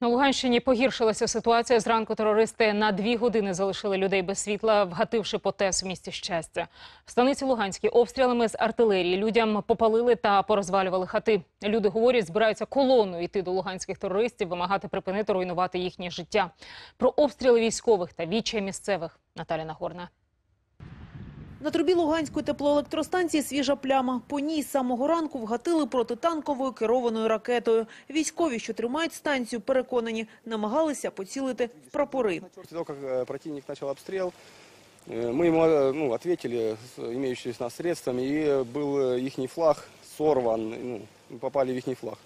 На Луганщині погіршилася ситуація. Зранку терористи на дві години залишили людей без світла, вгативши по ТЕС в місті щастя. В станиці Луганській обстрілами з артилерії людям попалили та порозвалювали хати. Люди говорять, збираються колоною йти до луганських терористів, вимагати припинити руйнувати їхнє життя. Про обстріли військових та відчай місцевих Наталя Нагорна. На трубі Луганської теплоелектростанції свіжа пляма. По ній з самого ранку вгатили протитанковою керованою ракетою. Військові, що тримають станцію, переконані, намагалися поцілити в прапори. После того, как э, противник начал обстрел, э, мы ему э, ну, ответили с имеющимися у нас средствами, и был их флаг сорван, ну, мы попали в их флаг.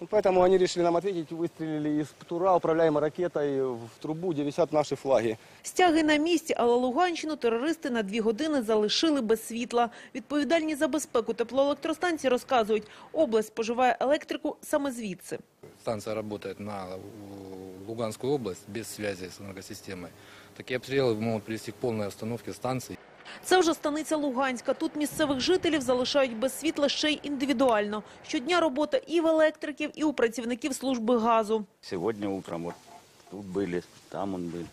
Ну, Поэтому они решили нам ответить, выстрелили из ПТУРа, управляемой ракетой в трубу, где висят наши флаги. Стяги на місці, але Луганщину терористи на дві години залишили без світла. Відповідальні за безпеку теплоелектростанції розказують, область споживає електрику саме звідси. станция работает на э, Луганскую область без связи с энергосистемой, такие обстрелы могут привести к полной остановке станции. Це вже станиця Луганська. Тут місцевих жителів залишають без світла ще й індивідуально. Щодня робота і в електриків, і у працівників служби газу. Сегодня утром вот тут были, там он был.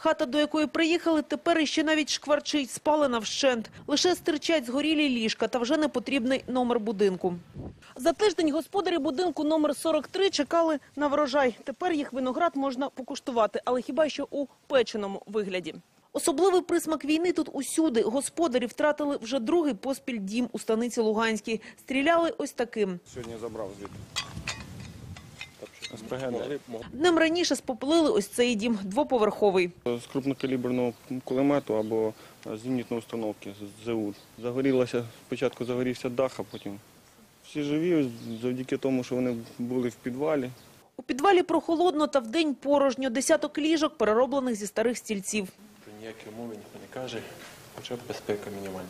Хата, до якої приїхали, тепер іще навіть шкварчить, спалена вщент. Лише стирчать згорілі ліжка та вже непотрібний номер будинку. За тиждень господарі будинку номер 43 чекали на врожай. Тепер їх виноград можна покуштувати, але хіба що у печеному вигляді. Особливий присмак війни тут усюди. Господарі втратили вже другий поспіль дім у станиці Луганській. Стріляли ось таким. Сьогодні забрав звідти. Днем раніше спопилили ось цей дім, двоповерховий. з крупнокаліберного кулемету або з зенітної установки з ЗУ. Загорілося, спочатку загорівся дах, а потім всі живі завдяки тому, що вони були в підвалі. У підвалі прохолодно та вдень порожньо. Десяток ліжок, перероблених зі старих стільців. Ніякі умови ніхто не каже, хоча б безпека мінімальна.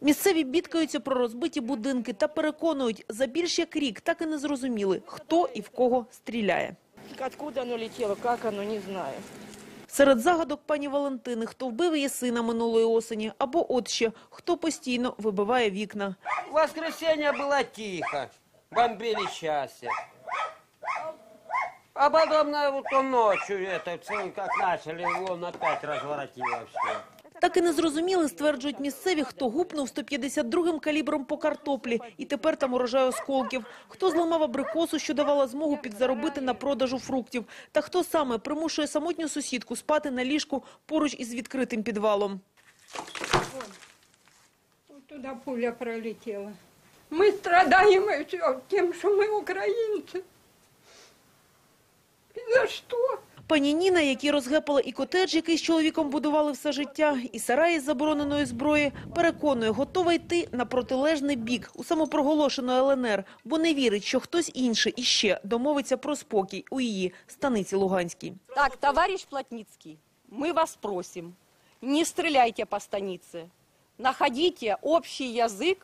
Місцеві бідкаються про розбиті будинки та переконують, за більш як рік так і не зрозуміли, хто і в кого стріляє. Откуда оно летело, как оно, не знаю. Серед загадок пані Валентини, хто вбив її сина минулої осені, або от ще, хто постійно вибиває вікна. В воскресенье было тихо, бомбили счастье. А потом на вот то ночью, это, целый как начали, вон опять разворотило все. Так і не зрозуміли, стверджують місцеві, хто гупнув 152-м калібром по картоплі, і тепер там урожай осколків. Хто зламав абрикосу, що давала змогу підзаробити на продажу фруктів. Та хто саме примушує самотню сусідку спати на ліжку поруч із відкритим підвалом. Вот туда пуля пролетела. Мы страдаем и всё тем, что мы украинцы. И за что? Пані Ніна, які розгепала і котедж, який з чоловіком будували все життя, і сараї з забороненої зброї, переконує, готова йти на протилежний бік у самопроголошену ЛНР, бо не вірить, що хтось інший іще домовиться про спокій у її станиці Луганській. Так, товарищ Плотницкий, мы вас просим, не стреляйте по станице. Находите общий язык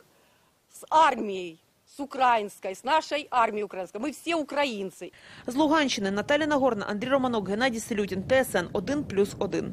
с армией, с украинской, с нашей армией украинской. Мы все украинцы. З Луганщини Наталя Нагорна, Андрій Романок, Геннадій Селютін, ТСН 1+,1.